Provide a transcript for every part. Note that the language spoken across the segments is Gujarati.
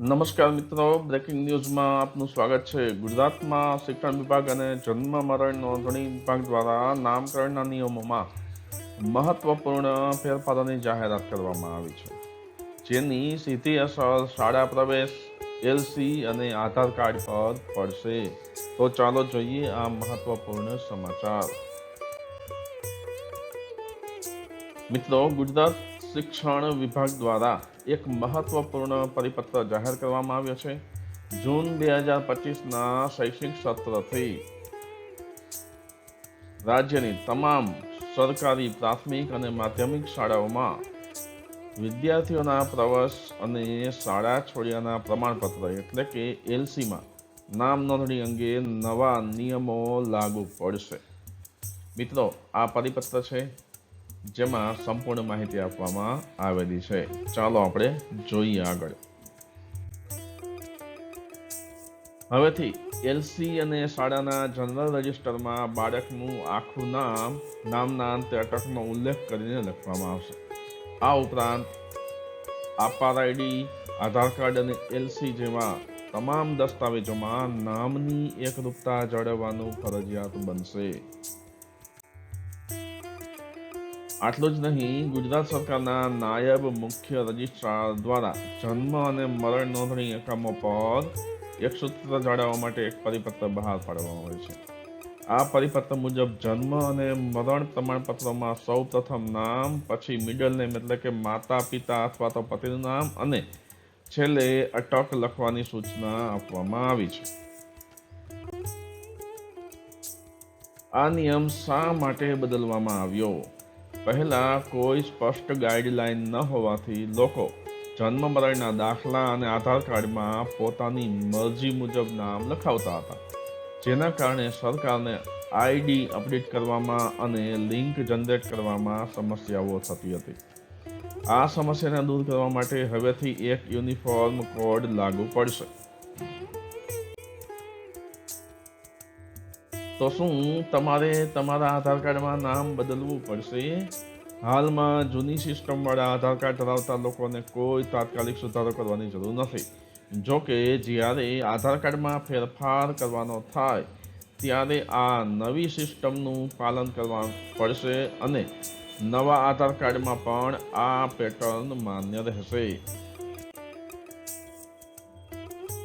નમસ્કાર મિત્રો બ્રેકિંગ ન્યૂઝમાં આપનું સ્વાગત છે. ગુજરાતમાં શિક્ષણ વિભાગ અને જન્મ મરણ નોંધણી વિભાગ દ્વારા નામકરણના નિયમોમાં મહત્વપૂર્ણ ફેરફારોની જાહેરાત કરવામાં આવી છે. જેની સીધી અસર શાળા પ્રવેશ એલસી અને આધાર કાર્ડ પર પડશે. તો ચાલો જોઈએ આ મહત્વપૂર્ણ સમાચાર. મિત્રો, ગુજરાત શિક્ષણ વિભાગ દ્વારા એક મહત્વપૂર્ણ પરિપત્ર જાહેર કરવામાં આવ્યો છે. જૂન બે હજાર પચીસના શૈક્ષણિક સત્રથી રાજ્યની તમામ સરકારી પ્રાથમિક અને માધ્યમિક શાળાઓમાં વિદ્યાર્થીઓના પ્રવેશ અને શાળા છોડ્યાના પ્રમાણપત્ર એટલે કે એલસીમાં નામ નોંધણી અંગે નવા નિયમો લાગુ પડશે. મિત્રો, આ પરિપત્ર છે. જેમાં સંપૂર્ણ માહિતી આપવામાં આવેલી છે. ચાલો આપણે જોઈએ આગળ. હવેથી એલસી અને શાળાના જનરલ રજિસ્ટરમાં બાળકનું આખું નામ, નામના અંતે અટકનો ઉલ્લેખ કરીને લખવામાં આવશે. આ ઉપરાંત આપાર આઈડી, આધાર કાર્ડ અને એલસી જેવા તમામ દસ્તાવેજોમાં નામની એકરૂપતા જાળવવાનું ફરજિયાત બનશે. આટલું જ નહીં, ગુજરાત સરકારના નાયબ મુખ્ય રજિસ્ટ્રાર દ્વારા જન્મ અને મરણ નોંધણી એકમો પર એક સૂત્ર જાળવવા માટે એક પરિપત્ર બહાર પાડવામાં આવે છે. આ પરિપત્ર મુજબ જન્મ અને મરણ પ્રમાણપત્રોમાં સૌ પ્રથમ નામ, પછી મિડલ નેમ એટલે કે માતા, પિતા અથવા તો પતિનું નામ અને છેલ્લે અટક લખવાની સૂચના આપવામાં આવી છે. આ નિયમ શા માટે બદલવામાં આવ્યો? પહેલા કોઈ સ્પષ્ટ ગાઈડલાઈન ન હોવાથી લોકો જન્મ મરણના દાખલા અને આધાર કાર્ડમાં પોતાની મરજી મુજબ નામ લખાવતા હતા, જેના કારણે સરકારને આઈડી અપડેટ કરવામાં અને લિંક જનરેટ કરવામાં સમસ્યાઓ થતી હતી. આ સમસ્યાને દૂર કરવા માટે હવેથી એક યુનિફોર્મ કોડ લાગુ પડશે. તો શું તમારે તમારા આધાર કાર્ડમાં નામ બદલવું પડશે? હાલમાં જૂની સિસ્ટમવાળા આધાર કાર્ડ ધરાવતા લોકોને કોઈ તાત્કાલિક સુધારો કરવાની જરૂર નથી. જો કે જ્યારે આધાર કાર્ડમાં ફેરફાર કરવાનો થાય, ત્યારે આ નવી સિસ્ટમનું પાલન કરવા પડશે અને નવા આધાર કાર્ડમાં પણ આ પેટર્ન માન્ય રહેશે.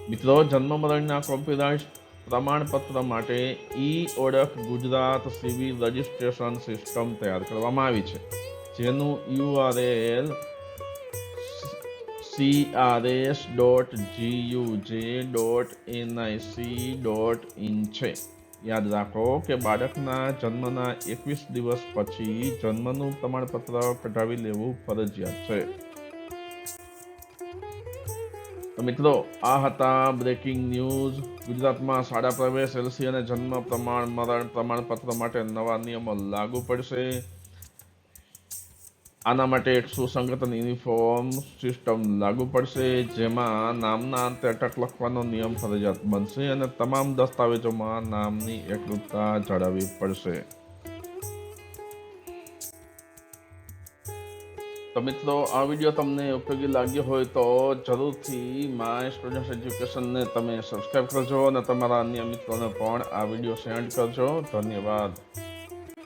મિત્રો, જન્મ મરણના કોમ્પ્યુટરાઇઝ પ્રમાણપત્ર માટે ઈ ઓળખ ગુજરાત સિવિલ રજિસ્ટ્રેશન સિસ્ટમ તૈયાર કરવામાં આવી છે, જેનું URL CRS dot GUJ dot NIC dot in છે. યાદ રાખો કે બાળકના જન્મના એકવીસ દિવસ પછી જન્મનું પ્રમાણપત્ર કઢાવી લેવું ફરજિયાત છે. તો મિત્રો, આ હતા બ્રેકિંગ ન્યૂઝ ગુજરાતમાં શાળા પ્રવેશ, એલસી અને જન્મ પ્રમાણ, મરણ પ્રમાણપત્ર માટે નવા નિયમો લાગુ પડશે. આના માટે એક સુસંગત યુનિફોર્મ સિસ્ટમ લાગુ પડશે, જેમાં નામના અંતે અટક લખવાનો નિયમ ફરજિયાત બનશે અને તમામ દસ્તાવેજોમાં નામની એકરૂપતા જાળવવી પડશે. તો મિત્રો આ વીડિયો તમને ઉપયોગી લાગ્યો હોય તો જરૂરથી માય સ્ટુડન્ટ એજ્યુકેશનને તમે સબસ્ક્રાઈબ કરજો અને તમારા અન્ય મિત્રોને પણ આ વીડિયો સેન્ડ કરજો. ધન્યવાદ.